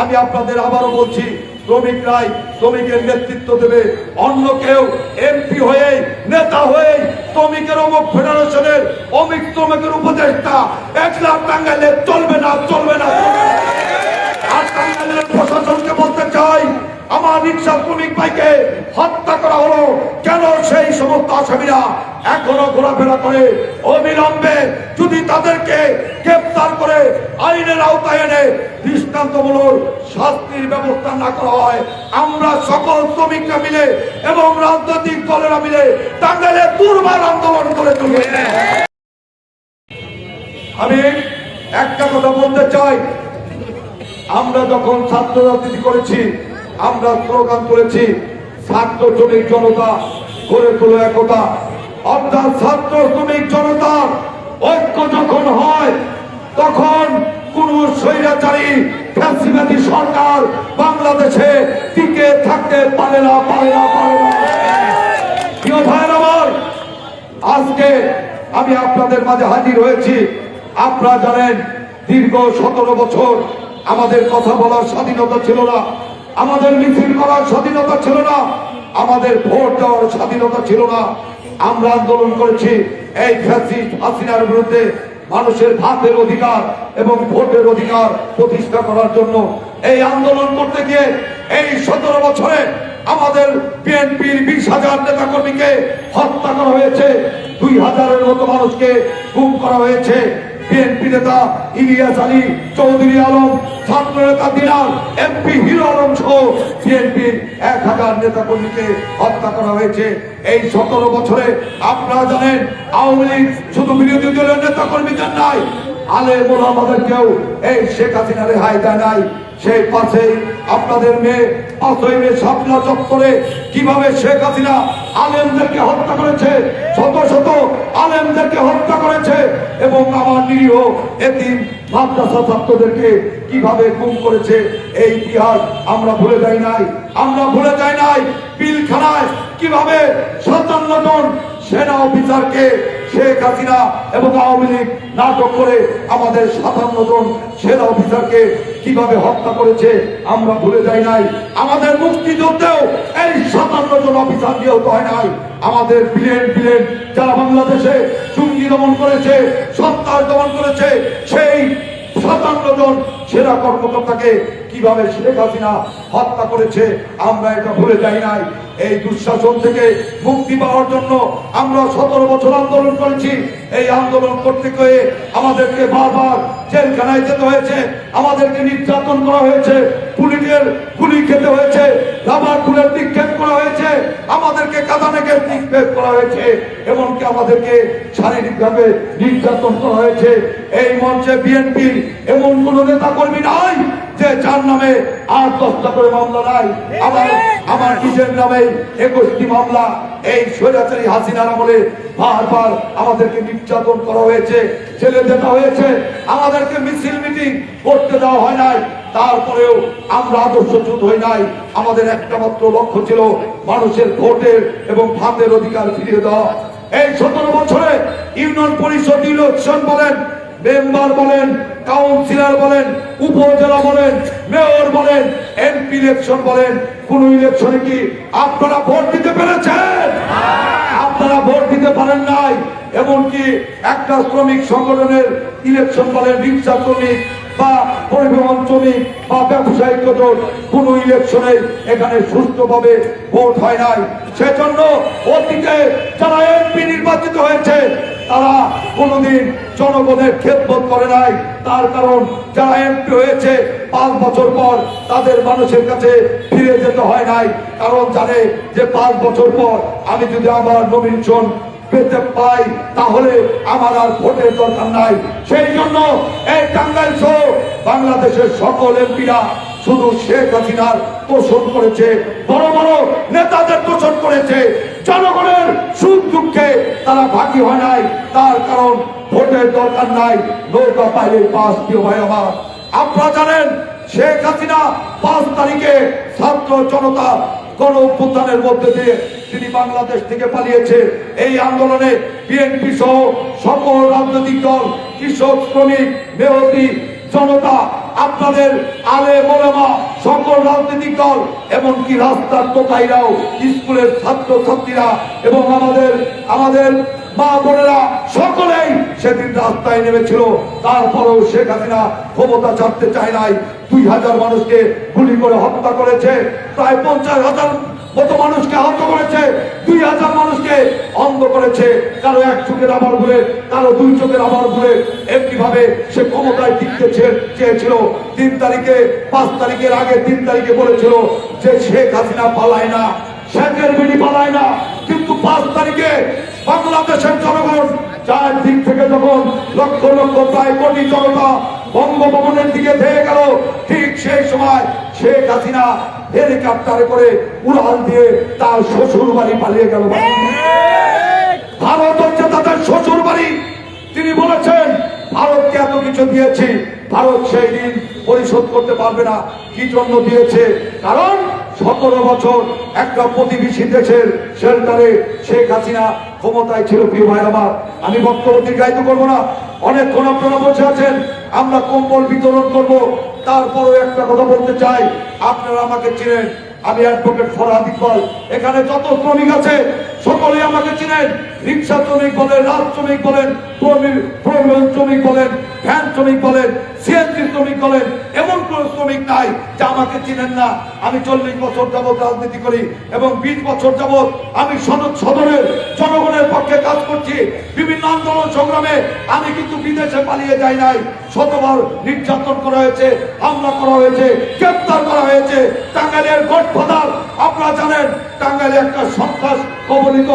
আমি আপনাদের আবারও বলছি, শ্রমিক রায় শ্রমিকের নেতৃত্ব দেবে অন্য কেউ এমপি হয়ে নেতা হয়ে শ্রমিকের অমুক ফেডারেশনের অমিক শ্রমিকের উপদেষ্টা এক লাখ টাঙ্গাইলে চলবে না চলবে না চলবে না। আর টাঙ্গাইলের প্রশাসনকে বলতে চাই আমার রিক্সা শ্রমিক ভাইকে হত্যা করা হলো। কেন সেই সমস্ত আসামিরা এখনও ঘোরাফেরা করে? অবিলম্বে যদি তাদেরকে গ্রেপ্তার করে আইনের আওতায় এনে দৃষ্টান্তমূলক শাস্তির ব্যবস্থা না করা হয়, আমরা সকল শ্রমিকরা মিলে এবং রাজনৈতিক দলেরা মিলে টাঙ্গাইলে দুর্বার আন্দোলন করে তুলবে। আমি একটা কথা বলতে চাই। আমরা যখন ছাত্র রাজনীতি করেছি আমরা স্লোগান তুলেছি ছাত্র শ্রমিক জনতা গড়ে তোলো একতা। অর্থাৎ ছাত্র শ্রমিক জনতা ঐক্য যখন হয়, তখন কোন স্বৈরাচারী, ফ্যাসিবাদী সরকার বাংলাদেশে টিকে থাকতে পারে না পারে না পারে না। প্রিয় ভাইয়ের আমার, আজকে আমি আপনাদের মাঝে হাজির হয়েছি। আপনারা জানেন, দীর্ঘ সতেরো বছর আমাদের কথা বলার স্বাধীনতা ছিল না। আমাদের মিছিল করার স্বাধীনতা ছিল না। আমাদের ভোট দেওয়ার স্বাধীনতা ছিল না। আমরা আন্দোলন করেছি। এই ফ্যাসিস্ট হাসিনার বিরুদ্ধে মানুষের ভাতের অধিকার এবং ভোটের অধিকার প্রতিষ্ঠা করার জন্য এই আন্দোলন করতে গিয়ে এই সতেরো বছরে আমাদের বিএনপির বিশ হাজার নেতা কর্মীকে হত্যা করা হয়েছে। দুই হাজারের মতো মানুষকে গুম করা হয়েছে। বিএনপি নেতা ইলিয়াস আলী চৌধুরী আলম, ছাত্র নেতা দিনার এমপি হিরো আলম সহ বিএনপির এক হাজার নেতা কর্মীকে হত্যা করা হয়েছে। এই সতেরো বছরে আপনারা জানেন, আওয়ামী লীগ শুধু বিরোধী দলের নেতা কর্মীদের নাই? আলে আমাদেরকেও এই শেখ হাসিনা রেহাই দেয় নাই। সেই পাশেই আপনাদের মেয়ে পাঁচই শাপলা চত্বরে কীভাবে শেখ হাসিনা আলেমদেরকে হত্যা করেছে? শত শত আলেমদেরকে হত্যা করেছে এবং আমার নিরীহ এতিম মাদ্রাসা ছাত্রদেরকে কীভাবে গুম করেছে? এই ইতিহাস আমরা ভুলে যাই নাই। আমরা ভুলে যাই নাই পিলখানায় কীভাবে সাতান্ন জন সেনা অফিসারকে শেখ হাসিনা এবং আওয়ামী লীগ নাটক করে আমাদের সাতান্ন জন সেনা অফিসারকে কীভাবে হত্যা করেছে, আমরা ভুলে যাই নাই। আমাদের মুক্তিযুদ্ধেও এই সাতান্ন জন অফিসার নিহত হয় নাই। আমাদের বিলেন বিলেন যারা বাংলাদেশে চুঙ্গি দমন করেছে সত্তার দমন করেছে, সেই সাতান্ন জন সেনা কর্মকর্তাকে কীভাবে শেখ হাসিনা হত্যা করেছে, আমরা এটা ভুলে যাই নাই। এই দুঃশাসন থেকে মুক্তি পাওয়ার জন্য আমরা সতেরো বছর আন্দোলন করেছি। এই আন্দোলন করতে গিয়ে আমাদেরকে বারবার জেলখানায় যেতে হয়েছে, আমাদেরকে নির্যাতন করা হয়েছে, পুলিশের গুলি খেতে হয়েছে, রাবার খুলের নিক্ষেপ করা হয়েছে, আমাদেরকে নিক্ষেপ করা হয়েছে, এমনকি আমাদেরকে শারীরিকভাবে নির্যাতন করা হয়েছে। এই মঞ্চে বিএনপি এমন কোন নেতা কর্মী নাই যে যার নামে আট দশটা করে মামলা নাই। আমার আমার নিজের নামে একুশটি মামলা, এই স্বৈরাচারী হাসিনার আমলে বারবার আমাদেরকে নির্যাতন করা হয়েছে ছেলে যেতে হয়েছে। আমাদেরকে মিছিল, মিটিং করতে দেওয়া হয় নাই। তারপরেও আমরা আদর্শচ্যুত হই নাই। আমাদের একটা মাত্র লক্ষ্য ছিল মানুষের ভোটের এবং ভাতের অধিকার ফিরিয়ে দেওয়া। এই সতেরো বছরে ইউনিয়ন পরিষদ ইলেকশন বলেন, মেম্বার বলেন, কাউন্সিলর বলেন, উপজেলা বলেন, মেয়র বলেন এমপি ইলেকশন বলেন, কোন ইলেকশনে কি আপনারা ভোট দিতে পেরেছেন? আপনারা ভোট দিতে পারেন নাই। এমনকি একটা শ্রমিক সংগঠনের ইলেকশন বলেন রিক্সা শ্রমিক বা পরিবহন শ্রমিক বা ব্যবসায়িক জোট কোন ইলেকশনে এখানে সুস্থভাবে ভোট হয় নাই। সেজন্য অতীতে যারা এমপি নির্বাচিত হয়েছে, তারা কোনোদিন জনগণের খেদবোধ করে নাই। তার কারণ, যারা এমপি হয়েছে, পাঁচ বছর পর তাদের মানুষের কাছে ফিরে যেতে হয় নাই। কারণ জানে যে পাঁচ বছর পর আমি যদি আমার নমিনেশন পেতে পাই, তাহলে আমার আর ভোটের দরকার নাই। সেই জন্য এই টাঙ্গাইল সহ বাংলাদেশের সকল এমপিরা শুধু শেখ হাসিনার তোষণ করেছে, বড় বড় নেতাদের তোষণ করেছে। জনগণের সুখ দুঃখে তারা ভাগি হয় নাই, তার কারণ ভোটের দরকার নাই। নৌকা পাইলে পাস প্রিয় ভাই আমার। আপনারা জানেন, শেখ হাসিনা পাঁচ তারিখে ছাত্র জনতা গণ অভ্যুত্থানের মধ্যে দিয়ে তিনি বাংলাদেশ থেকে পালিয়েছে। এই আন্দোলনে বিএনপি সহ সকল রাজনৈতিক দল, কৃষক, শ্রমিক মেহতি জনতা, আপনাদের আলে মোলামা, সকল রাজনৈতিক দল, এমনকি রাস্তার তোতাইরাও স্কুলের ছাত্র ছাত্রীরা এবং আমাদের আমাদের মা বোনেরা সকলেই সেদিন রাস্তায় নেমেছিল। তারপরেও শেখ হাসিনা ক্ষমতা ছাড়তে চায় নাই। দুই হাজার মানুষকে গুলি করে হত্যা করেছে। প্রায় পঞ্চাশ হাজার মতো মানুষকে আহত করেছে। দুই হাজার মানুষকে অন্ধ করেছে। কারও এক চোখের আবার ঘুরে, কারও দুই চোখের আবার ঘুরে। এমনি ভাবে সে ক্ষমতায় টিকতে চেয়েছিল। তিন তারিখে, পাঁচ তারিখের আগে তিন তারিখে বলেছিল যে শেখ হাসিনা পালায় না, শেখের বিড়ি পালায় না। পাঁচ তারিখে বাংলাদেশের জনগণ চার দিক থেকে যখন লক্ষ লক্ষ, প্রায় কোটি জনতা বঙ্গভবনের দিকে ধেয়ে গেল, ঠিক সেই সময় শেখ হাসিনা হেলিকপ্টারে করে উড়াল দিয়ে তার শ্বশুর বাড়ি পালিয়ে গেল। ভারত হচ্ছে তাদের শ্বশুর বাড়ি তিনি বলেছেন, ভারতকে এত কিছু দিয়েছি, ভারত সেই ঋণ পরিশোধ করতে পারবে না। কি জন্য দিয়েছে? কারণ সতেরো বছর একটা প্রতিবেশী দেশের শেল্টারে শেখ হাসিনা ক্ষমতায় ছিল, প্রিয় ভাই আমার। আমি বক্তব্য দীর্ঘায়িত করব না। অনেকক্ষণ আপনারা বসে আছেন, আমরা কম্বল বিতরণ করব। তারপরও একটা কথা বলতে চাই, আপনারা আমাকে চিনেন, আমি অ্যাডভোকেট ফরহাদ ইকবাল। এখানে যত শ্রমিক আছে, সকলেই আমাকে চিনেন। রিক্সা শ্রমিক বলেন, রাজ শ্রমিক বলেন শ্রমিক বলেন, ভ্যান শ্রমিক বলেন, সিএনজি শ্রমিক বলেন এমন কোন শ্রমিক নাই যা আমাকে চিনেন না। আমি চল্লিশ বছর যাবৎ রাজনীতি করি এবং বিশ বছর যাবৎ আমি সদর সদরের জনগণের পক্ষে কাজ করছি। বিভিন্ন আন্দোলন সংগ্রামে আমি কিন্তু বিদেশে পালিয়ে যাই নাই। শতবার নির্যাতন করা হয়েছে, হামলা করা হয়েছে, গ্রেপ্তার করা হয়েছে। টাঙ্গাইলের গডফাদার, আপনারা জানেন, টাঙ্গাইলে একটা সন্ত্রাস কবলিত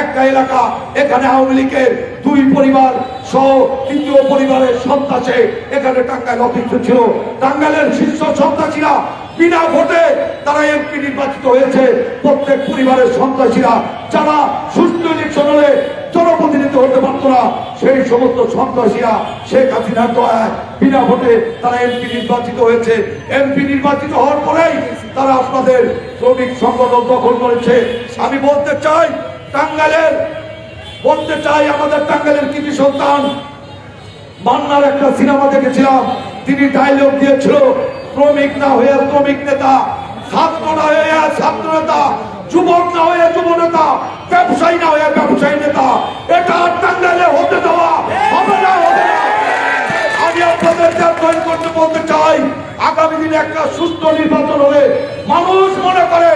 একটা এলাকা। এখানে আওয়ামী লীগের দুই পরিবার সহ তৃতীয় পরিবারের সন্ত্রাসে এখানে টাঙ্গাইল অফিস ছিল। টাঙ্গাইলের শীর্ষ সন্ত্রাসীরা বিনা ভোটে তারা এমপি নির্বাচিত হয়েছে। প্রত্যেক পরিবারের সন্ত্রাসীরা যারা সুস্থ ইলেকশন হলে জনপ্রতিনিধি হতে পারতো না, সেই সমস্ত সন্ত্রাসীরা শেখ হাসিনার দয়ায়। বিনা ভোটে তারা এমপি নির্বাচিত হয়েছে। এমপি নির্বাচিত হওয়ার পরেই তারা আপনাদের শ্রমিক সংগঠন দখল করেছে। আমি বলতে চাই, টাঙ্গাইলের বলতে চাই আমাদের টাঙ্গাইলের কৃষি সন্তান। মান্নার একটা সিনেমা দেখেছিলাম, তিনি ডায়লগ দিয়েছিল শ্রমিক না হয়ে শ্রমিক নেতা, ছাত্র না হয়ে ছাত্র নেতা, যুবক না হয়ে যুব নেতা, ব্যবসায়ী না হয়ে ব্যবসায়ী নেতা। এটা আর টাঙ্গাইলে হতে দেওয়া হবে না, হবে আমি আপনাদের তৈরি করতে বলতে চাই, আগামী দিনে একটা সুস্থ নির্বাচন হলে মানুষ মনে করে,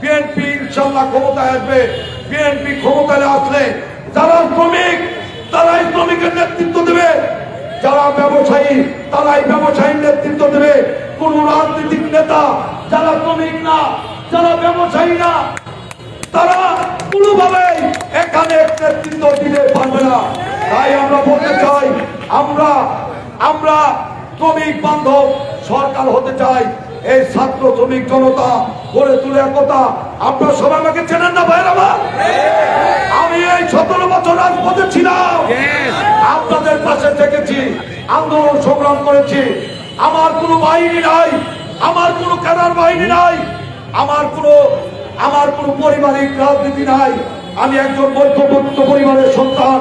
বিএনপি ইনশাল্লাহ ক্ষমতায় আসবে, বিএনপি ক্ষমতায় আসলে যারা শ্রমিক, তারাই শ্রমিকের নেতৃত্ব দেবে। যারা ব্যবসায়ী, তারাই ব্যবসায়ীর নেতৃত্ব দেবে। কোন রাজনৈতিক নেতা, যারা শ্রমিক না, যারা ব্যবসায়ী না, তারা কোনোভাবে এখানে নেতৃত্ব দিতে পারবে না। তাই আমরা বলতে চাই, আমরা আমরা শ্রমিক বান্ধব সরকার হতে চাই। এই ছাত্র শ্রমিক জনতা গড়ে তুলে একতা। আপনারা সবাই আমাকে চেনেন না ভাইয়ের আমার? আমি এই সতেরো বছর রাজপথে ছিলাম। আপনাদের পাশে থেকেছি আন্দোলন সংগ্রাম করেছি। আমার কোনো বাহিনী নাই আমার কোনো ক্যাডার বাহিনী নাই আমার কোনো আমার কোনো পারিবারিক রাজনীতি নাই। আমি একজন মধ্যবিত্ত পরিবারের সন্তান।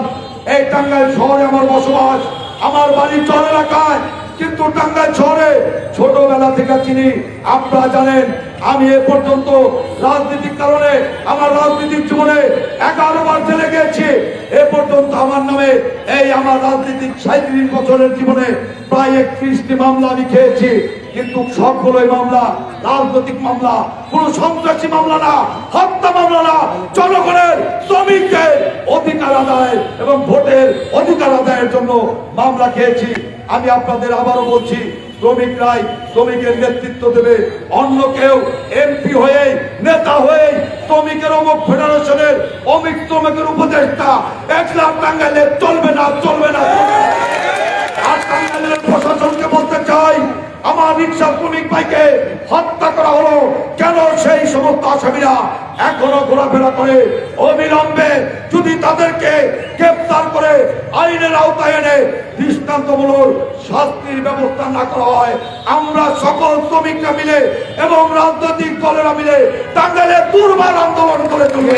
এই টাঙ্গাইল শহরে আমার বসবাস আমার বাড়ি চর এলাকায়। কিন্তু টাঙ্গাইল শহরে ছোটবেলা থেকে চিনি আপনারা জানেন আমি এ পর্যন্ত রাজনীতির কারণে আমার রাজনীতির জীবনে এগারো বার জেলে গেছি এ পর্যন্ত আমার নামে এই আমার রাজনীতিক সাঁত্রিশ বছরের জীবনে প্রায় একত্রিশটি মামলা আমি খেয়েছি। কিন্তু সবগুলোই মামলা, রাজনৈতিক মামলা, কোন সন্ত্রাসী মামলা না, হত্যা মামলা না, জনগণের শ্রমিকদের অধিকার আদায় এবং ভোটের অধিকার আদায়ের জন্য মামলা খেয়েছি। আমি আপনাদের আবারও বলছি শ্রমিকরাই শ্রমিকের নেতৃত্ব দেবে অন্য কেউ এমপি হয়ে নেতা হয়ে শ্রমিকের অমুক ফেডারেশনের, অমিক শ্রমিকের উপদেষ্টা এক লাখ টাঙ্গাইলে চলবে না চলবে না চলবে না। আর টাঙ্গাইলের প্রশাসনকে বলতে চাই আমার রিক্সা শ্রমিক ভাইকে হত্যা করা হলো। কেন সেই সমস্ত আসামিরা এখনও ঘোরাফেরা করে? অবিলম্বে যদি তাদেরকে গ্রেপ্তার করে আইনের আওতায় এনে দৃষ্টান্তমূলক শাস্তির ব্যবস্থা না করা হয়, আমরা সকল শ্রমিকরা মিলে এবং রাজনৈতিক দলেরা মিলে টাঙ্গাইলে দুর্বার আন্দোলন করে তুলবে।